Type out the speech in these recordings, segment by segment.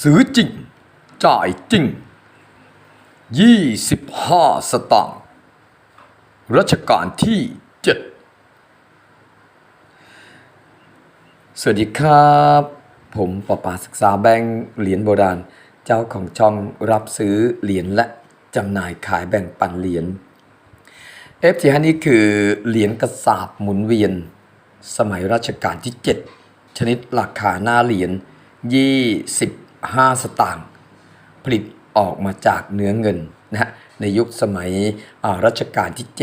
ซื้อจริง จ่ายจริง 25 สตางค์รัชกาลที่ 7 สวัสดีครับ ผมปอปาศึกษาแบงค์เหรียญโบราณ เจ้าของช่องรับซื้อเหรียญและจำหน่ายขายแบ่งปันเหรียญ F ที่ห้านี้คือเหรียญกระสาบหมุนเวียน สมัยรัชกาลที่ 7 ชนิดราคาหน้าเหรียญ 5 สตางค์ผลิตออกมาจากเนื้อเงินนะฮะในยุคสมัยรัชกาลที่ 7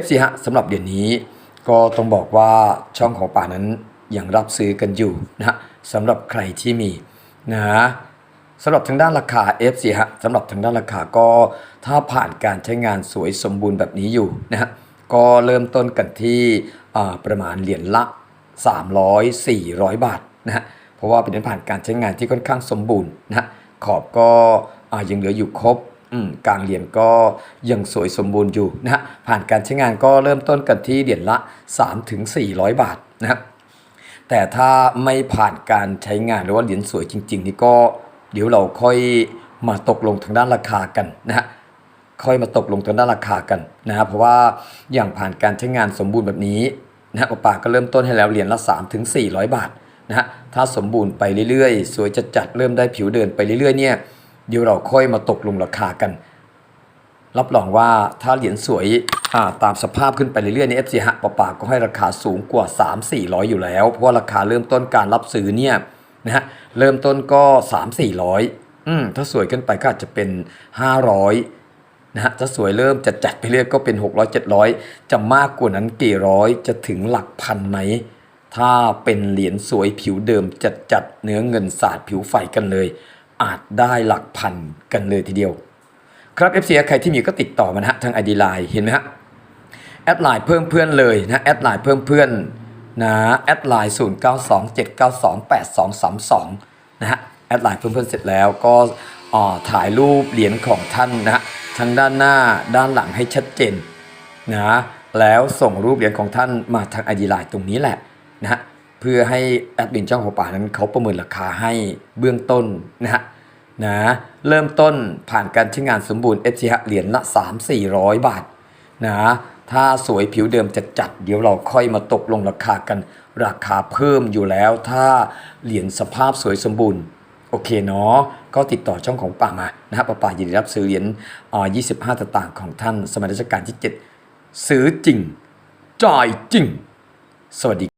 FC ฮะสำหรับเดี๋ยวนี้ก็ต้องบอกว่าช่องของป่านั้นยังรับซื้อกันอยู่นะฮะสำหรับใครที่มีนะสำหรับทางด้านราคา FC ฮะสำหรับทางด้านราคาก็ถ้าผ่านการใช้งานสวยสมบูรณ์แบบนี้อยู่นะฮะก็เริ่มต้นกันที่ประมาณเหรียญละ 300 400 บาทนะฮะ ราะว่าเป็นผ่านการใช้งานที่ค่อนข้างสมบูรณ์นะขอบก็ยังเหลืออยู่ครบกลางเหรียญก็ยังสวยสมบูรณ์อยู่นะผ่านการใช้งานก็เริ่มต้นกันที่เหรียญละ3ถึง400 บาทนะครับแต่ถ้าไม่ผ่านการใช้งานหรือว่าเหรียญสวยจริง ๆ นี่ก็เดี๋ยวเราค่อยมาตกลงทางด้านราคากันนะฮะค่อยมาตกลงทางด้านราคากันนะฮะเพราะว่าอย่างผ่านการใช้งานสมบูรณ์แบบนี้นะฮะป่าก็เริ่มต้นให้แล้วเหรียญละ 3 ถึง 400 บาท นะฮะถ้าสมบูรณ์ไปเรื่อยๆ สวยจัดๆเริ่มได้ผิวเดินไปเรื่อยๆเนี่ยเดี๋ยวเราค่อยมาตกลงราคากัน รับรองว่าถ้าเหรียญสวยาตามสภาพขึ้นไปเรื่อยๆใน FC ฮะปะปาก็ให้ราคาสูงกว่า 3 400 อยู่แล้ว เพราะว่าราคาเริ่มต้นการรับซื้อเนี่ยนะฮะเริ่มต้นก็ 3 400อืมถ้าสวยขึ้นไปก็อาจจะเป็น 500นะฮะถ้าสวยเริ่มจะจัดไปเรื่อยก็เป็น 600 700 จะมากกว่านั้นกี่ร้อยจะถึงหลักพันไหม ถ้าเป็นเหรียญสวยผิวเดิมจัดจัดเนื้อเงินสาดผิวไฟกันเลย อาจได้หลักพันกันเลยทีเดียว ครับ FC ใครที่มีก็ติดต่อมานะฮะทาง ID Line เห็นไหมฮะแอดไลน์เพิ่มเพื่อนเลยนะแอดไลน์เพิ่มเพื่อนนะแอดไลน์0 9 2 7 9 2 8 2 3 2นะฮะแอดไลน์เพิ่มเพื่อนเสร็จแล้วก็อ่าถ่ายรูปเหรียญของท่านนะฮะทั้งด้านหน้าด้านหลังให้ชัดเจนนะแล้วส่งรูปเหรียญของท่านมาทาง ID Line ตรงนี้แหละ นะฮะเพื่อให้แอดมินช่องของป่านั้นเขาประเมินราคาให้เบื้องต้นนะฮะนะเริ่มต้นผ่านการใช้งานสมบูรณ์ f อ h เหรียญละ 3 400 บาทนะถ้าสวยผิวเดิมจะจัดเดี๋ยวเราค่อยมาตกลงราคากันราคาเพิ่มอยู่แล้ว ถ้าเหรียญสภาพสวยสมบูรณ์โอเคเนาะก็ติดต่อช่องของป่ามานะครับป่าป่ายินดีรับซื้อเหรียญอ่า25ตางของท่านสมัยรัชกาลที่ 7 ซื้อจริง จ่ายจริง สวัสดี